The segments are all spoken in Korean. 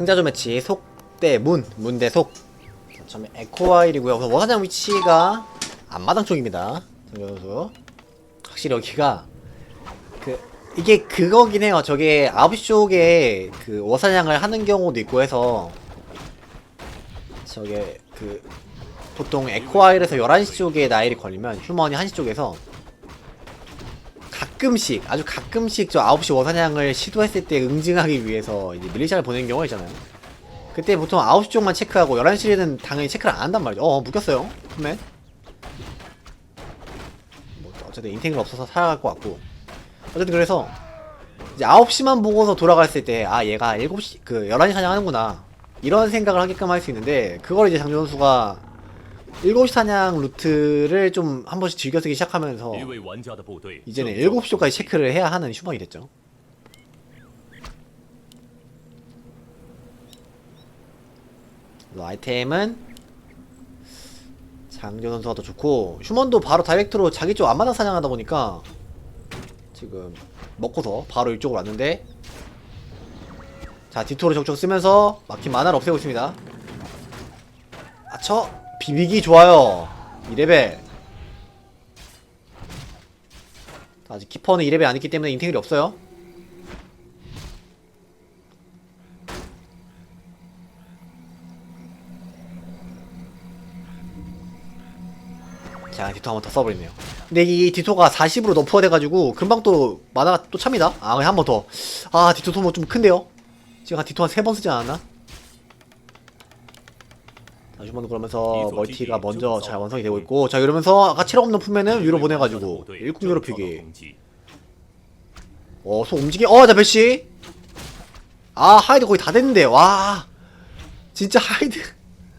승자조 매치 속대 문, 문대 속. 자, 처음에 에코와일이고요. 그래서 워사장 위치가 앞마당 쪽입니다. 정현 선수. 확실히 여기가 그 이게 그거긴 해요. 저게 9시 쪽에 그 워사냥을 하는 경우도 있고 해서 저게 그 보통 에코와일에서 11시 쪽에 나일이 걸리면 휴먼이 1시 쪽에서 가끔씩 아주 가끔씩 저 9시 워사냥을 시도했을 때 응징하기 위해서 이제 밀리샤를 보내는 경우가 있잖아요. 그때 보통 9시 쪽만 체크하고 11시에는 당연히 체크를 안 한단 말이죠. 어, 묶였어요. 그러면 뭐 어쨌든 인텐글 없어서 살아갈 것 같고 어쨌든 그래서 이제 9시만 보고서 돌아갔을 때 아 얘가 7시 그 11시 사냥하는구나 이런 생각을 하게끔 할 수 있는데 그걸 이제 장준 선수가 7시 사냥 루트를 좀 한 번씩 즐겨 쓰기 시작하면서 이제는 7쇼까지 체크를 해야 하는 휴먼이 됐죠. 아이템은 장교 선수가 더 좋고 휴먼도 바로 다이렉트로 자기 쪽 앞마당 사냥하다 보니까 지금 먹고서 바로 이쪽으로 왔는데 자 디토를 적적 쓰면서 막힌 만화를 없애고 있습니다. 아쳐 비비기 좋아요 2레벨 아직 키퍼는 2레벨 안 있기 때문에 인테글이 없어요. 자, 디토 한번 더 써버리네요. 근데 이 디토가 40으로 너프가 돼가지고 금방 또 마나가 또 찹니다. 아, 한번 더. 아, 디토 소모 좀 큰데요? 지금 한 디토 한세번 쓰지 않았나? 자, 휴먼도 그러면서 멀티가 먼저 잘 완성이 되고 있고 자 이러면서 아까 체력 없는 품면은 위로 보내가지고 일꾼 괴롭히기 어, 소 움직이, 어, 자, 배씨. 아, 하이드 거의 다 됐는데, 와. 진짜 하이드.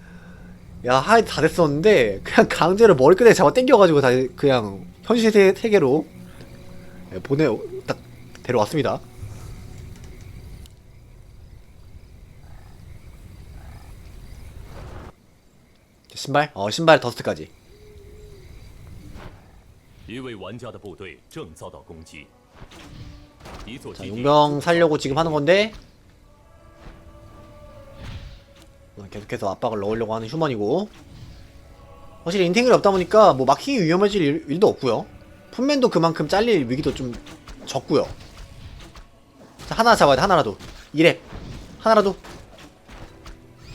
야, 하이드 다 됐었는데, 그냥 강제로 머리끝에 잡아 당겨가지고 다, 그냥, 현실 세, 세계로, 예, 보내, 딱, 데려왔습니다. 신발? 어, 신발 더스트까지. 一位玩家的部队正遭到攻击。一座 자, 基地 용병 살려고 지금 하는 건데 어, 계속해서 압박을 넣으려고 하는 휴먼이고 확실히 인탱글이 없다 보니까 뭐 마킹이 위험해질 일, 일도 없고요 품맨도 그만큼 잘릴 위기도 좀 적고요 자 하나 잡아야 돼 하나라도 2렙 하나라도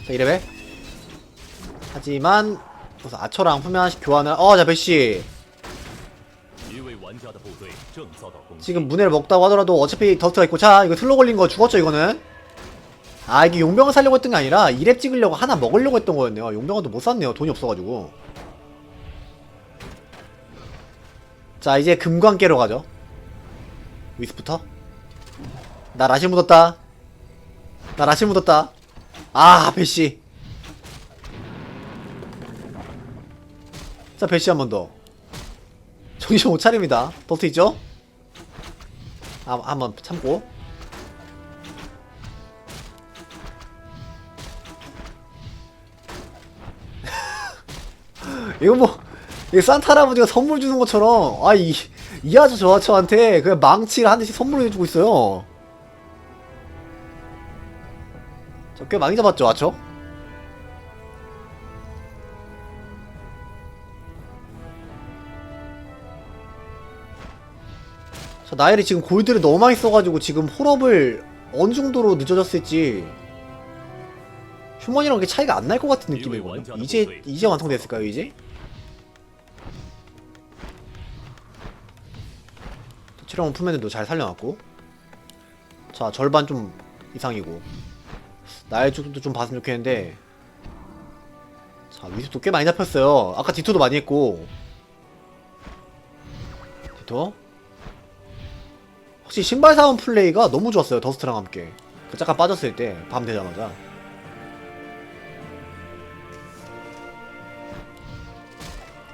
자 2렙에 하지만 우선 아처랑 후면 교환을 어자 백씨. 지금 문해를 먹다고 하더라도 어차피 더스트가 있고 자 이거 슬로 걸린 거 죽었죠 이거는? 아 이게 용병을 살려고 했던 게 아니라 이랩 찍으려고 하나 먹으려고 했던 거였네요. 용병은 또 못 샀네요 돈이 없어가지고. 자 이제 금광깨로 가죠. 위스부터. 나 라실 묻었다. 나 라실 묻었다. 아 배씨. 자 배씨 한 번 더 정신 못 차립니다 더스트 있죠? 아, 한번 참고. 이거 뭐, 이거 산타 할아버지가 선물 주는 것처럼, 아, 이, 이 아저 저 아저한테 그냥 망치를 한 대씩 선물을 해주고 있어요. 저 꽤 많이 잡았죠, 아저? 나일이 지금 골드를 너무 많이 써가지고 지금 홀업을 어느 정도로 늦어졌을지 휴먼이랑 그렇게 차이가 안 날 것 같은 느낌이거든요. 이제 이제 완성됐을까요, 이제? 체력은 풀맨도 잘 살려놨고. 자 절반 좀 이상이고. 나일 쪽도 좀 봤으면 좋겠는데. 자 위습도 꽤 많이 잡혔어요. 아까 디토도 많이 했고. 디토 확실히 신발 사원 플레이가 너무 좋았어요 더스트랑 함께. 그 잠깐 빠졌을 때 밤 되자마자.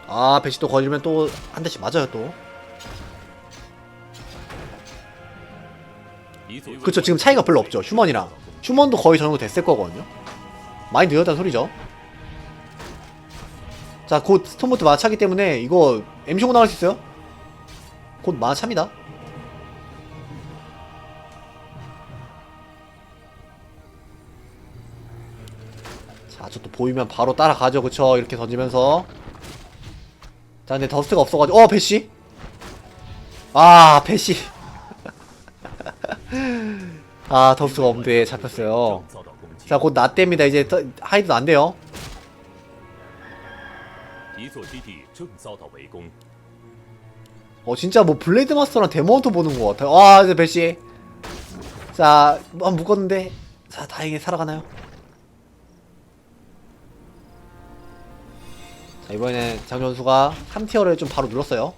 아 배치 또 걸리면 또 한 대씩 맞아요 또. 그쵸 지금 차이가 별로 없죠 휴먼이랑. 휴먼도 거의 저 정도 됐을 거거든요. 많이 늘었다는 소리죠. 자 곧 스톰보트 마차기 때문에 이거 엠쇼고 나갈 수 있어요? 곧 마차입니다 보이면 바로 따라가죠. 그쵸? 이렇게 던지면서. 자 근데 더스트가 없어가지고 어 배씨 아 배씨 아 더스트가 없는데 잡혔어요. 자곧 낫됩니다. 이제 하이드도 안돼요. 어 진짜 뭐 블레이드 마스터랑 데모헌터 보는 것 같아요. 아 이제 배씨 자, 한 묶었는데. 자, 다행히 살아가나요? 자 이번에는 장전수가 3티어를 좀 바로 눌렀어요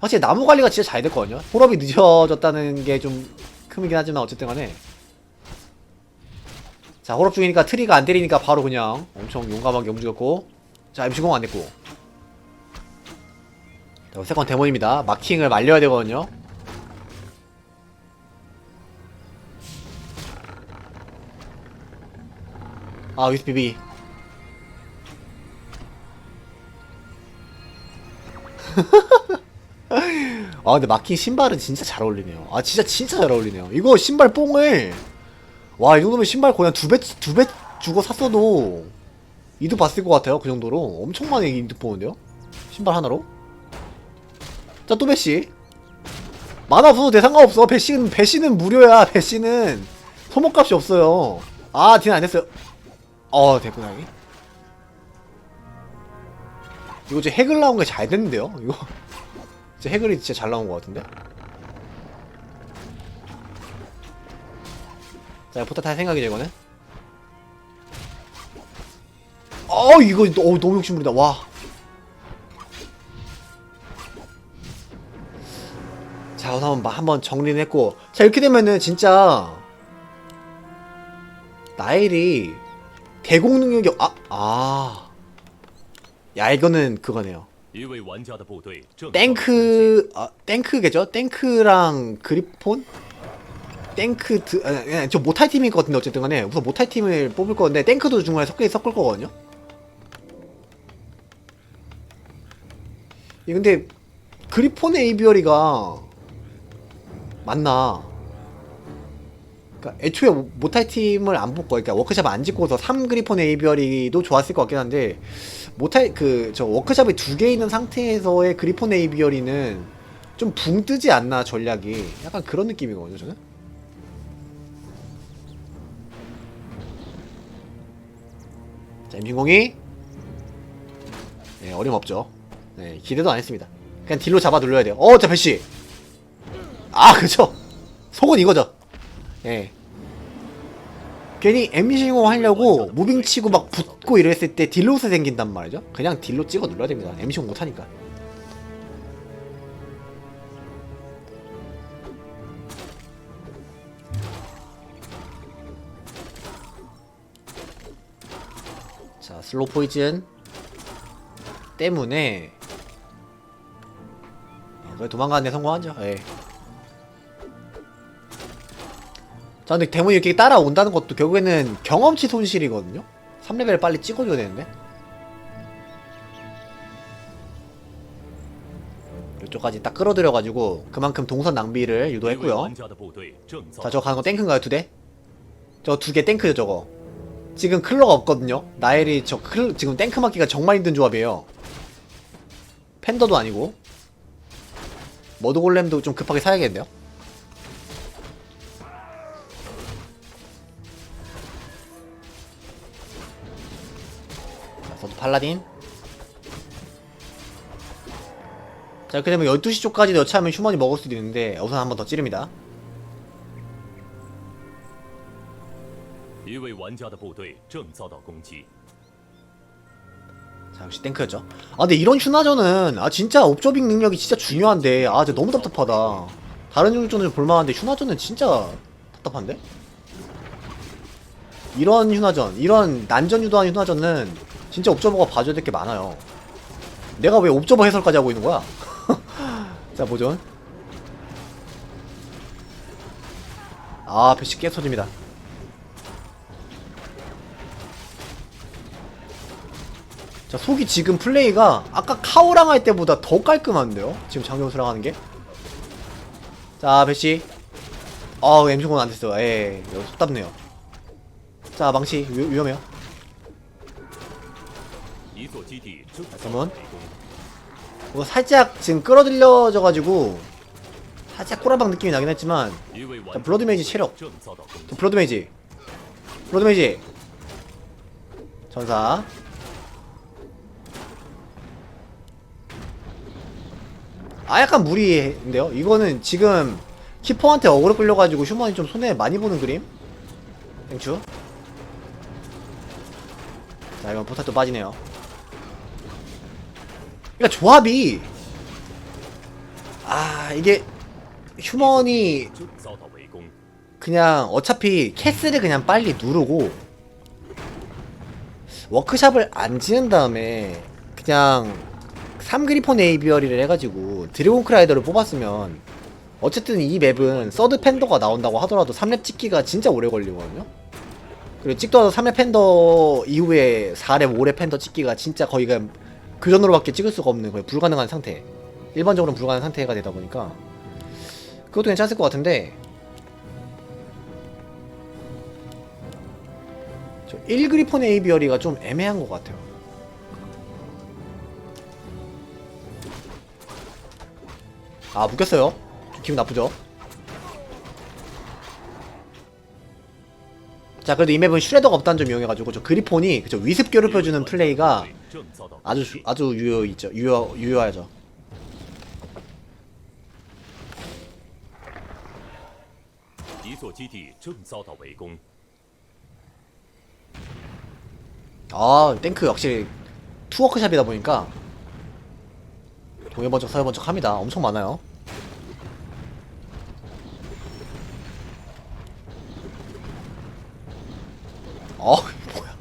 확실히 나무 관리가 진짜 잘 됐거든요 홀업이 늦어졌다는 게 좀 큼이긴 하지만 어쨌든 간에 자 홀업 중이니까 트리가 안 때리니까 바로 그냥 엄청 용감하게 움직였고 자 MC0 안 됐고 자, 세컨 데몬입니다. 마킹을 말려야 되거든요. 아, 위스 비비. 아, 근데 마킹 신발은 진짜 잘 어울리네요. 아, 진짜 진짜 잘 어울리네요. 이거 신발 뽕을 와, 이 정도면 신발 거의 한두 배, 두 배 주고 샀어도 이득 봤을 것 같아요. 그 정도로. 엄청 많이 이득 보는데요? 신발 하나로? 자, 또 배시. 만화 없어도 대 상관없어. 배시는, 배시는 무료야. 배시는 소모값이 없어요. 아, 딜안 됐어요. 어, 됐구나, 여기. 이거 이제 핵을 나온 게 잘 됐는데요? 이거. 진짜 핵을이 진짜 잘 나온 것 같은데? 자, 포탑 탈 생각이죠, 이거는? 어, 이거, 어, 너무 욕심부리다. 와. 자, 우선 한번, 한번 정리는 했고. 자, 이렇게 되면은 진짜. 나일이 대공 능력이, 아, 아. 야 이거는 그거네요. 땡크 아, 땡크겠죠? 땡크랑 그리폰? 땡크 드, 아니, 아니, 저 모탈 팀인 것 같은데 어쨌든 간에 우선 못할 팀을 뽑을 건데 땡크도 중간에 섞여 섞을 거거든요. 이 근데 그리폰의 에이비어리가 맞나? 그니까, 애초에 못할 팀을 안 뽑고, 그러니까 워크샵 안 짓고서 3그리폰 에이비어리도 좋았을 것 같긴 한데, 못할 그저 워크샵이 두 개 있는 상태에서의 그리폰 에이비어리는 좀 붕 뜨지 않나 전략이. 약간 그런 느낌이거든요 저는. 자 임신공이. 네 어림없죠. 네 기대도 안 했습니다. 그냥 딜로 잡아 눌러야 돼요. 어자 배씨. 아 그쵸 속은 이거죠 예 괜히 MC0 하려고 무빙 치고 막 붙고 이랬을 때 딜로스 생긴단 말이죠. 그냥 딜로 찍어 눌러야 됩니다. MC0 못하니까. 자, 슬로우 포이즌 때문에 아, 그래 도망가는 데 성공하죠. 예. 자 근데 데몬이 이렇게 따라온다는 것도 결국에는 경험치 손실이거든요? 3레벨 빨리 찍어줘야 되는데? 이쪽까지 딱 끌어들여가지고 그만큼 동선 낭비를 유도했고요 자저 가는 거 땡크인가요? 두 대? 저 두개 땡크죠 저거. 지금 클러가 없거든요? 나엘이 저 클, 지금 땡크 맞기가 정말 힘든 조합이에요. 팬더도 아니고. 머드골렘도 좀 급하게 사야겠는데요? 발라딘. 자 이렇게 되면 12시 쪽까지 여차하면 휴먼이 먹을 수도 있는데 우선 한 번 더 찌릅니다. 자 역시 탱크였죠. 아 근데 이런 휴나전은 아 진짜 옵저빙 능력이 진짜 중요한데 아 진짜 너무 답답하다. 다른 종전은 볼만한데 휴나전은 진짜 답답한데? 이런 휴나전 이런 난전 유도한 휴나전은 진짜 옵저버가 봐줘야 될 게 많아요. 내가 왜 옵저버 해설까지 하고 있는 거야? 자 보존. 아 배치 깨 터집니다. 자 속이 지금 플레이가 아까 카오랑 할 때보다 더 깔끔한데요? 지금 장경수랑 하는 게? 자 배치 아우 엠시곤 안됐어 에이 속답네요. 자 망치 위, 위험해요. 잠깐만. 이거 살짝 지금 끌어들려져가지고 살짝 꼬라박 느낌이 나긴 했지만 자, 블러드 메이지 체력. 자, 블러드 메이지. 블러드 메이지. 전사. 아 약간 무리인데요? 이거는 지금 키퍼한테 어그로 끌려가지고 휴먼이 좀 손해 많이 보는 그림? 땡추 자 이건 포탈도 빠지네요. 그러니까 조합이 아 이게 휴먼이 그냥 어차피 캐스를 그냥 빨리 누르고 워크샵을 안 지은 다음에 그냥 3그리포 네이비어리를 해가지고 드래곤크라이더를 뽑았으면 어쨌든 이 맵은 서드 팬더가 나온다고 하더라도 3렙 찍기가 진짜 오래 걸리거든요. 그리고 찍더라도 3렙 팬더 이후에 4렙 5렙 팬더 찍기가 진짜 거의 그 그 전으로밖에 찍을 수가 없는 거예요. 불가능한 상태. 일반적으로는 불가능한 상태가 되다 보니까 그것도 괜찮을 것 같은데 저 1그리폰 에이비어리가 좀 애매한 것 같아요. 아 묶였어요. 기분 나쁘죠? 자 그래도 이 맵은 슈레더가 없다는 점 이용해가지고 저 그리폰이 그쵸 위습 괴롭혀주는 플레이가 아주 아주 유효이죠. 유효 유효하죠. 아, 탱크 역시 투워크샵이다 보니까 동해번쩍 서해번쩍 합니다. 엄청 많아요. 어, 뭐야.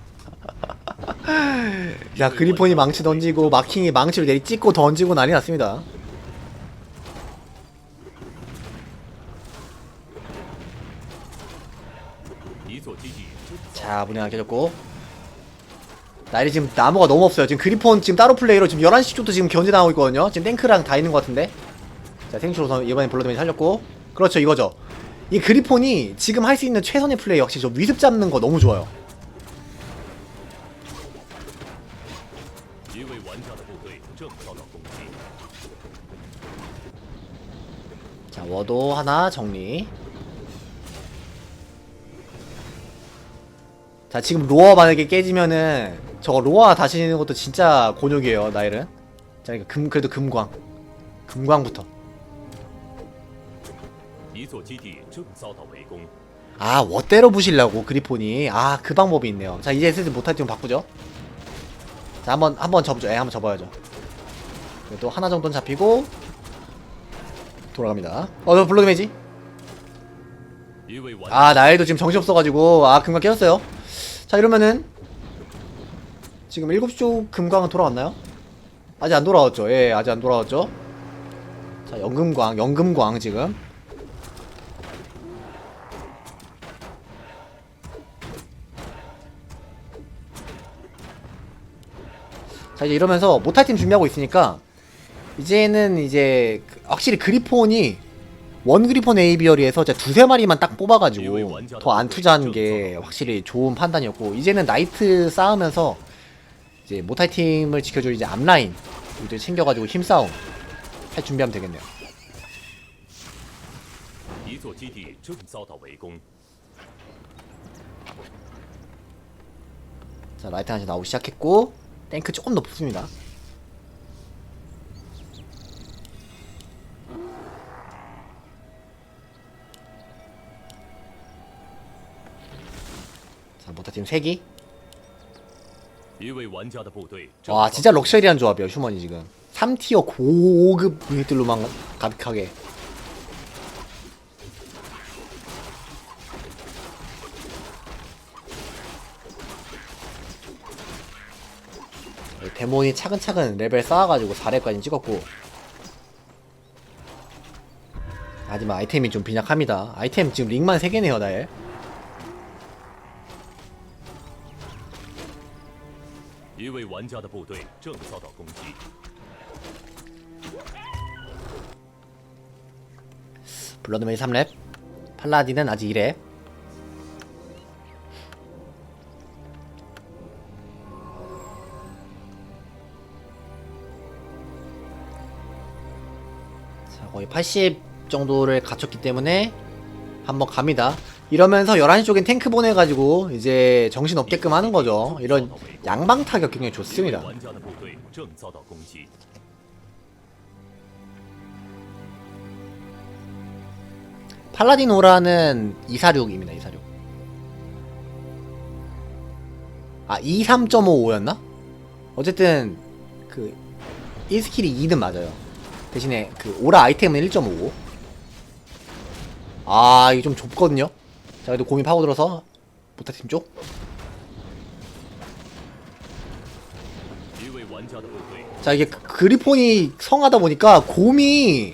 야 그리폰이 망치 던지고 마킹이 망치로 내리 찍고 던지고 난리 났습니다. 자 문양 깨졌고. 나이 지금 나무가 너무 없어요. 지금 그리폰 지금 따로 플레이로 지금 11시 쪽도 지금 견제 나오고 있거든요. 지금 탱크랑 다 있는 것 같은데. 자 생추로서 이번엔 블러드맨 살렸고. 그렇죠 이거죠. 이 그리폰이 지금 할 수 있는 최선의 플레이 역시 저 위습 잡는 거 너무 좋아요. 一位玩家的部队正遭到攻击， 자 워도 하나 정리 자 지금 로어 만약에 깨지면은 저거 로어 다시 는 것도 진짜 곤욕이에요 나일은 자 이거 금 그래도 금광 금광부터 一座基地正遭到围攻， 아 워때로 부실라고 그리폰이 아 그 방법이 있네요 자 이제 슬슬 못할 좀 바꾸죠 자, 한번 한번 접죠. 예, 한번 접어야죠. 또 하나 정도는 잡히고 돌아갑니다. 어, 너 블루 데미지. 아, 나일도 지금 정신 없어가지고 아 금방 깨졌어요. 자, 이러면은 지금 7쪽 금광은 돌아왔나요? 아직 안 돌아왔죠. 예, 아직 안 돌아왔죠. 자, 연금광, 연금광 지금. 자 이제 이러면서 모탈 팀 준비하고 있으니까 이제는 이제 그 확실히 그리폰이 원 그리폰 에이비어리에서 두세 마리만 딱 뽑아가지고 더 안 투자한 게 확실히 좋은 판단이었고 이제는 나이트 싸우면서 이제 모탈 팀을 지켜줄 이제 앞라인 이제 챙겨가지고 힘싸움 할 준비하면 되겠네요. 자 라이트 한시 나오기 시작했고 탱크 조금 높습니다. 자 모타팀 3기. 와 진짜 럭셔리한 조합이에요 휴먼이 지금. 3티어 고급 유닛들로만 가득하게. 데몬이 차근차근 레벨 쌓아가지고 4렙까지 찍었고. 하지만 아이템이 좀 빈약합니다. 아이템 지금 링만 3개네요 나의 블러드맨이 3렙. 팔라딘은 아직 2렙 80 정도를 갖췄기 때문에 한번 갑니다. 이러면서 11시 쪽엔 탱크 보내가지고 이제 정신 없게끔 하는 거죠. 이런 양방 타격 굉장히 좋습니다. 팔라디노라는 246입니다. 246. 아, 23.55였나? 어쨌든 그 1스킬이 2는 맞아요. 대신에 그 오라 아이템은 1.5 아, 이게 좀 좁거든요? 자, 그래도 고민 파고들어서 보타팀 쪽? 자, 이게 그리폰이 성하다 보니까 곰이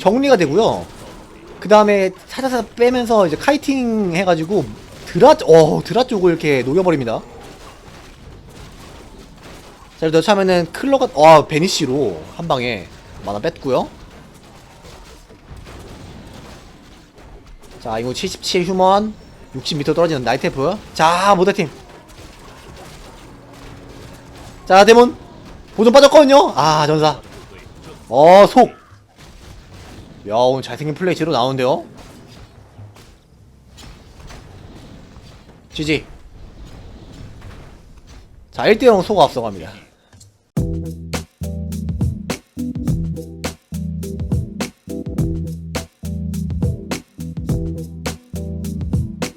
정리가 되고요. 그 다음에 살살살 빼면서 이제 카이팅 해가지고 드라, 어, 드라 쪽을 이렇게 녹여버립니다. 자, 넣자면은 클러가, 어, 베니쉬로 한 방에 만화 뺐고요. 자 이거 77 휴먼 60m 떨어지는 나이테프. 자 모델팀. 자 데몬. 보존 빠졌거든요. 아 전사. 어속야 오늘 잘생긴 플레이 제로 나오는데요? 지지. 자 1대0 속 앞서갑니다.